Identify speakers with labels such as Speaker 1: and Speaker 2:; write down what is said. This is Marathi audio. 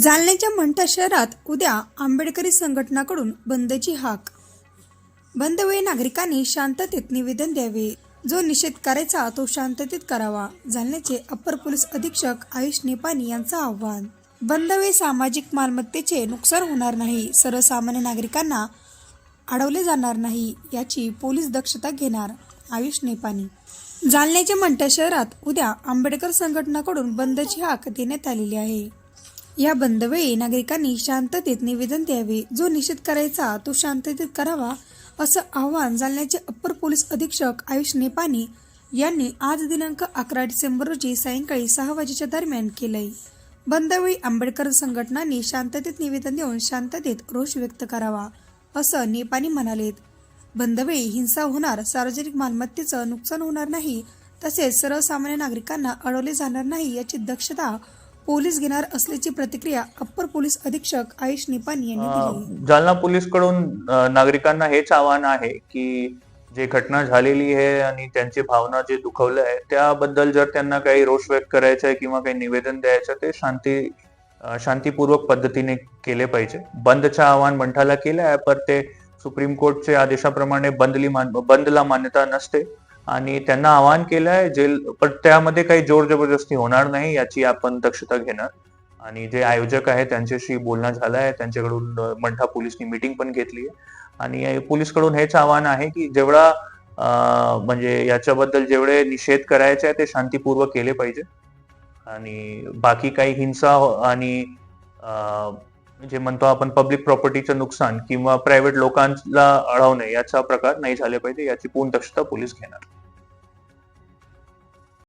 Speaker 1: जालन्याच्या मंठा शहरात उद्या आंबेडकरी संघटनाकडून बंदची हाक. बंदवेळी नागरिकांनी शांततेत निवेदन द्यावे. जो निषेध करायचा तो शांततेत करावा जालन्याचे अप्पर पोलीस अधीक्षक आयुष नेपानी यांचं आव्हान. बंदवे सामाजिक मालमत्तेचे नुकसान होणार नाही सर्वसामान्य नागरिकांना अडवले जाणार नाही याची पोलीस दक्षता घेणार आयुष नेपानी. जालन्याच्या मंठा शहरात उद्या आंबेडकर संघटनाकडून बंदची हाक देण्यात आलेली आहे. या बंदवेळी नागरिकांनी शांततेत निवेदन द्यावे. जो निषेध करायचा तो शांततेत करावा असं आवाहन जालन्याचे अप्पर पोलीस अधीक्षक आयुष नेपानी यांनी आज दिनांक अकरा डिसेंबर रोजी सायंकाळी सहा वाजेच्या दरम्यान केलंय. बंदवेळी आंबेडकर संघटनांनी शांततेत निवेदन देऊन शांततेत रोष व्यक्त करावा असं नेपानी म्हणालेत. बंदवेळी हिंसा होणार सार्वजनिक मालमत्तेचं नुकसान होणार नाही तसेच सर्वसामान्य नागरिकांना अडवले जाणार नाही याची दक्षता पोलीस घेणार असल्याची प्रतिक्रिया अप्पर पोलीस अधीक्षक आयुष निपानी यांनी दिली
Speaker 2: जालना पोलीसकडून नागरिकांना हेच आवाहन आहे की जे घटना झालेली आहे आणि त्यांची भावना जे दुखवलं आहे त्याबद्दल जर त्यांना काही रोष व्यक्त करायचं आहे किंवा काही निवेदन द्यायचं ते शांती शांतीपूर्वक पद्धतीने केले पाहिजे. बंदचं आवाहन मंठाला केलं आहे पण ते सुप्रीम कोर्टच्या आदेशाप्रमाणे बंदली मान बंदला मान्यता नसते. आणि त्यांना आवाहन केलं आहे जे पण त्यामध्ये काही जोर जबरदस्ती होणार नाही याची आपण दक्षता घेणार. आणि जे आयोजक आहे त्यांच्याशी बोलणं झालं आहे त्यांच्याकडून मंठा पोलिसनी मीटिंग पण घेतली आहे आणि पोलीसकडून हेच आव्हान आहे की जेवढा म्हणजे याच्याबद्दल जेवढे निषेध करायचे आहे ते शांतीपूर्वक केले पाहिजे. आणि बाकी काही हिंसा हो, आणि जे म्हणतो आपण पब्लिक प्रॉपर्टीचं नुकसान किंवा प्रायव्हेट लोकांना अडवणे याचा प्रकार नाही झाले पाहिजे याची पूर्ण दक्षता पोलीस घेणार.